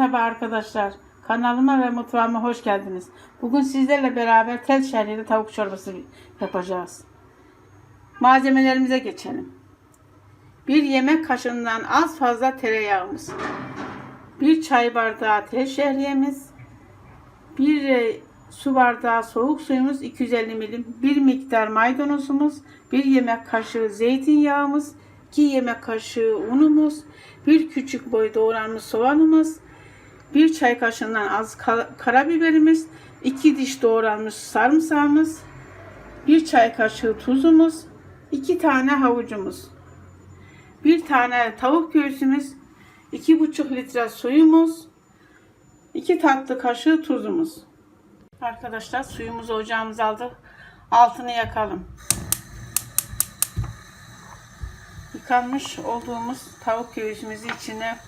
Merhaba arkadaşlar. Kanalıma ve mutfağıma hoş geldiniz. Bugün sizlerle beraber tel şehriyeli tavuk çorbası yapacağız. Malzemelerimize geçelim. Bir yemek kaşığından az fazla tereyağımız. Bir çay bardağı tel şehriyemiz. Bir e, su bardağı soğuk suyumuz 250 milim. Bir miktar maydanozumuz. Bir yemek kaşığı zeytinyağımız. 2 yemek kaşığı unumuz. Bir küçük boy doğranmış soğanımız. Bir çay kaşığından az ka- karabiberimiz. 2 diş doğranmış sarımsağımız. Bir çay kaşığı tuzumuz. 2 tane havucumuz. Bir tane tavuk göğsümüz. 2,5 litre suyumuz. 2 tatlı kaşığı tuzumuz. Arkadaşlar suyumuzu ocağımıza aldık. Altını yakalım. Yıkanmış olduğumuz tavuk göğsümüzü içine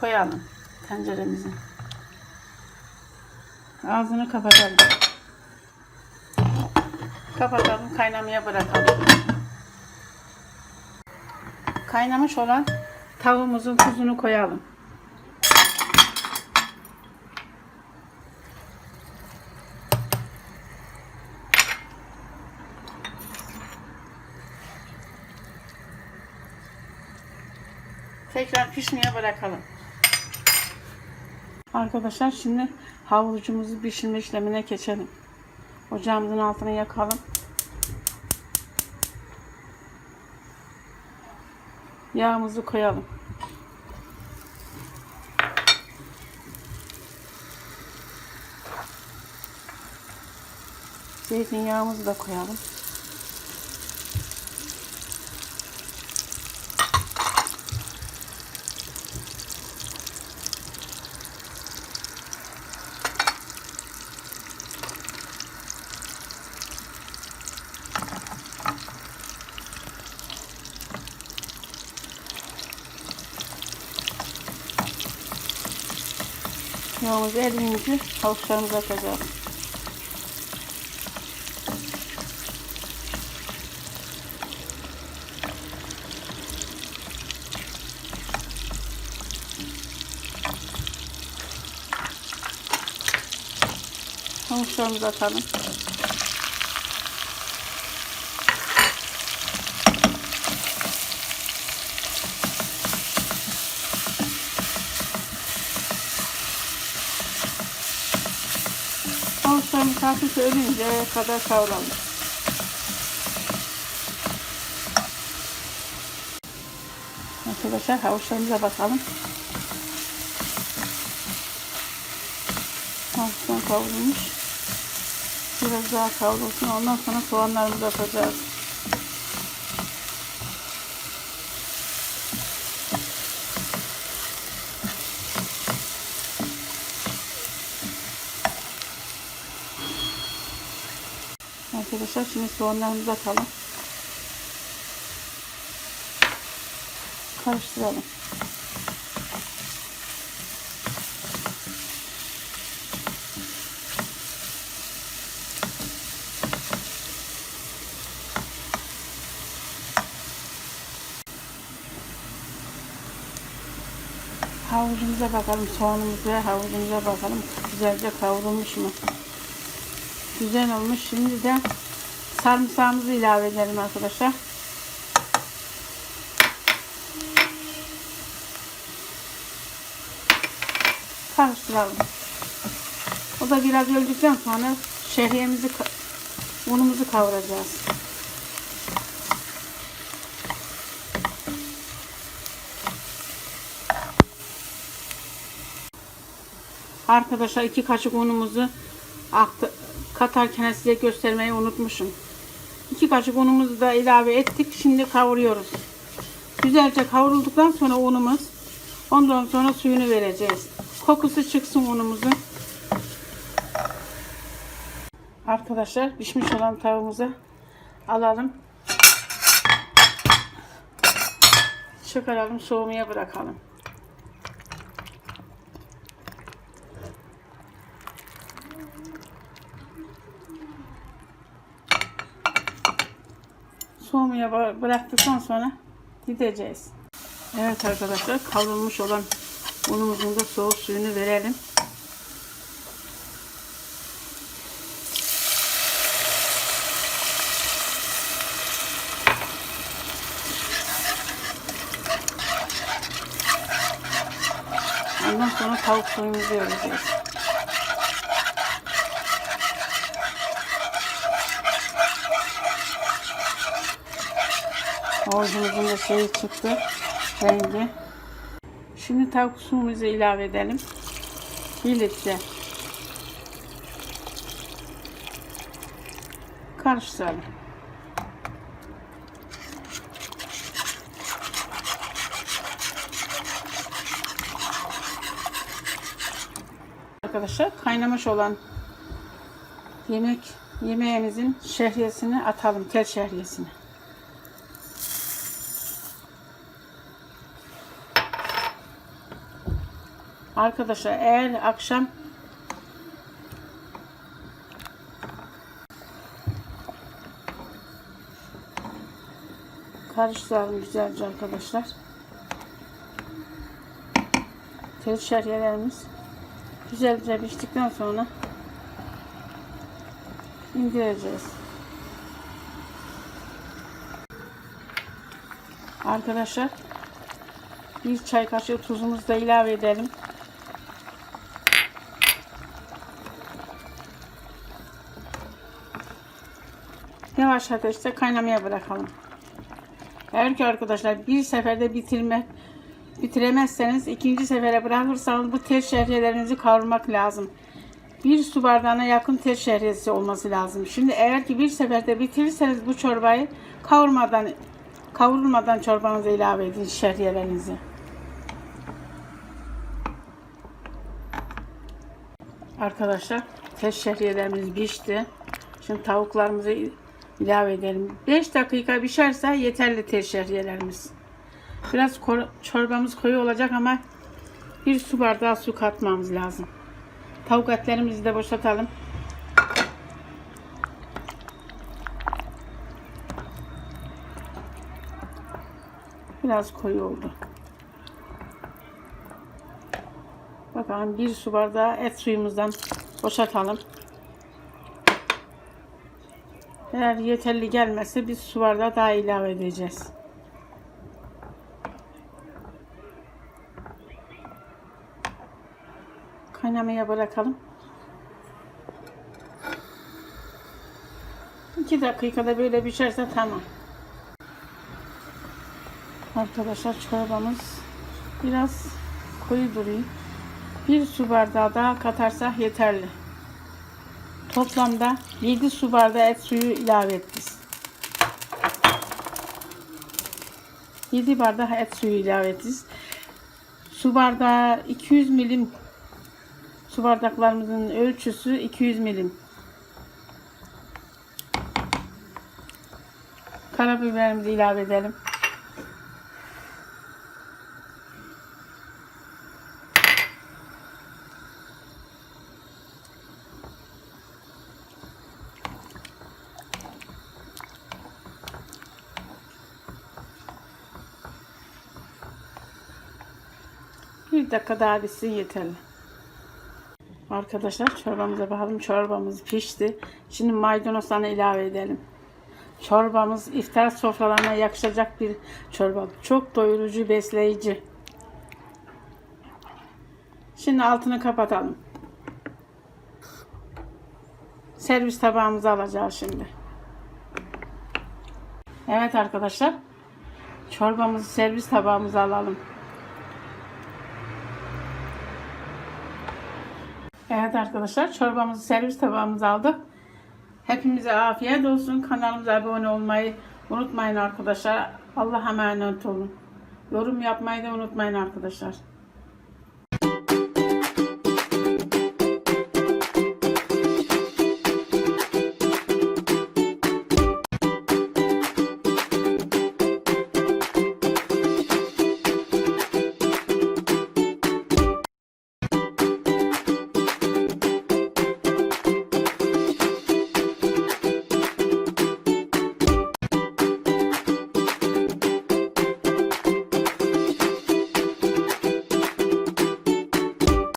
koyalım tenceremizin. Ağzını kapatalım. Kapatalım kaynamaya bırakalım. Kaynamış olan tavuğumuzun tuzunu koyalım. Tekrar pişmeye bırakalım. Arkadaşlar şimdi havucumuzu pişirme işlemine geçelim. Ocağımızın altını yakalım. Yağımızı koyalım. Zeytinyağımızı da koyalım. Yağımızı erince havuçlarımızı atacağız. Havuçlarımızı atalım. Havuçlarımız hafif ölünceye kadar kavralım. Arkadaşlar havuçlarımıza bakalım. Havuçtan kavrulmuş. Biraz daha kavrulsun. Ondan sonra soğanlarımızı atacağız. Arkadaşlar şimdi soğanlarımızı atalım. Karıştıralım. Havucumuza bakalım. Soğanımız ve havucumuza bakalım. Güzelce kavrulmuş mu? Güzel olmuş. Şimdi de sarımsağımızı ilave edelim arkadaşlar. Karıştıralım. O da biraz öldükten sonra şehriyemizi unumuzu kavuracağız. Arkadaşlar iki kaşık unumuzu aktı, katarken size göstermeyi unutmuşum. İki kaşık unumuzu da ilave ettik. Şimdi kavuruyoruz. Güzelce kavrulduktan sonra unumuz ondan sonra suyunu vereceğiz. Kokusu çıksın unumuzun. Arkadaşlar pişmiş olan tavuğumuzu alalım. Çıkaralım soğumaya bırakalım. Bı- bıraktıktan sonra gideceğiz. Evet arkadaşlar kavrulmuş olan Unumuzun da soğuk suyunu verelim. Ondan sonra tavuk suyumuzu vereceğiz. Orucumuzun da şeyi çıktı. Rengi. Şimdi tavuk suyumuzu ilave edelim. 1 litre. Karıştıralım. Arkadaşlar kaynamış olan yemek yemeğimizin şehriyesini atalım. Tel şehriyesini. Arkadaşlar eğer akşam karıştıralım güzelce arkadaşlar. Tel şeriyelerimiz güzelce piştikten sonra indireceğiz. Arkadaşlar bir çay kaşığı tuzumuzu da ilave edelim. Yavaş ateşte kaynamaya bırakalım. Eğer ki arkadaşlar bir seferde bitirme bitiremezseniz ikinci sefere bırakırsanız bu tel şehriyelerinizi kavurmak lazım. Bir su bardağına yakın tel şehriyesi olması lazım. Şimdi eğer ki bir seferde bitirirseniz bu çorbayı kavurmadan kavrulmadan çorbanıza ilave edin şehriyelerinizi. Arkadaşlar tel şehriyelerimiz pişti. Şimdi tavuklarımızı ilave edelim. 5 dakika pişerse yeterli tel şehriyelerimiz. Biraz çorbamız koyu olacak ama bir su bardağı su katmamız lazım. Tavuk etlerimizi de boşaltalım. Biraz koyu oldu. Bakalım bir su bardağı et suyumuzdan boşaltalım. Eğer yeterli gelmezse bir su bardağı daha ilave edeceğiz. Kaynamaya bırakalım. 2 dakikada böyle pişerse tamam. Arkadaşlar çorbamız biraz koyu duruyor. Bir su bardağı daha katarsak yeterli. Toplamda 7 su bardağı et suyu ilave ettik. 7 bardak et suyu ilave ettik. Su bardağı 200 milim su bardaklarımızın ölçüsü 200 milim. Karabiberimizi ilave edelim. Bir dakika daha bitsin yeterli. Arkadaşlar çorbamıza bakalım. Çorbamız pişti. Şimdi maydanozlarını ilave edelim. Çorbamız iftar sofralarına yakışacak bir çorba. Çok doyurucu, besleyici. Şimdi altını kapatalım. Servis tabağımıza alacağız şimdi. Evet arkadaşlar. Çorbamızı servis tabağımıza alalım. Evet arkadaşlar çorbamızı servis tabağımıza aldık. Hepimize afiyet olsun. Kanalımıza abone olmayı unutmayın arkadaşlar. Allah'a emanet olun. Yorum yapmayı da unutmayın arkadaşlar.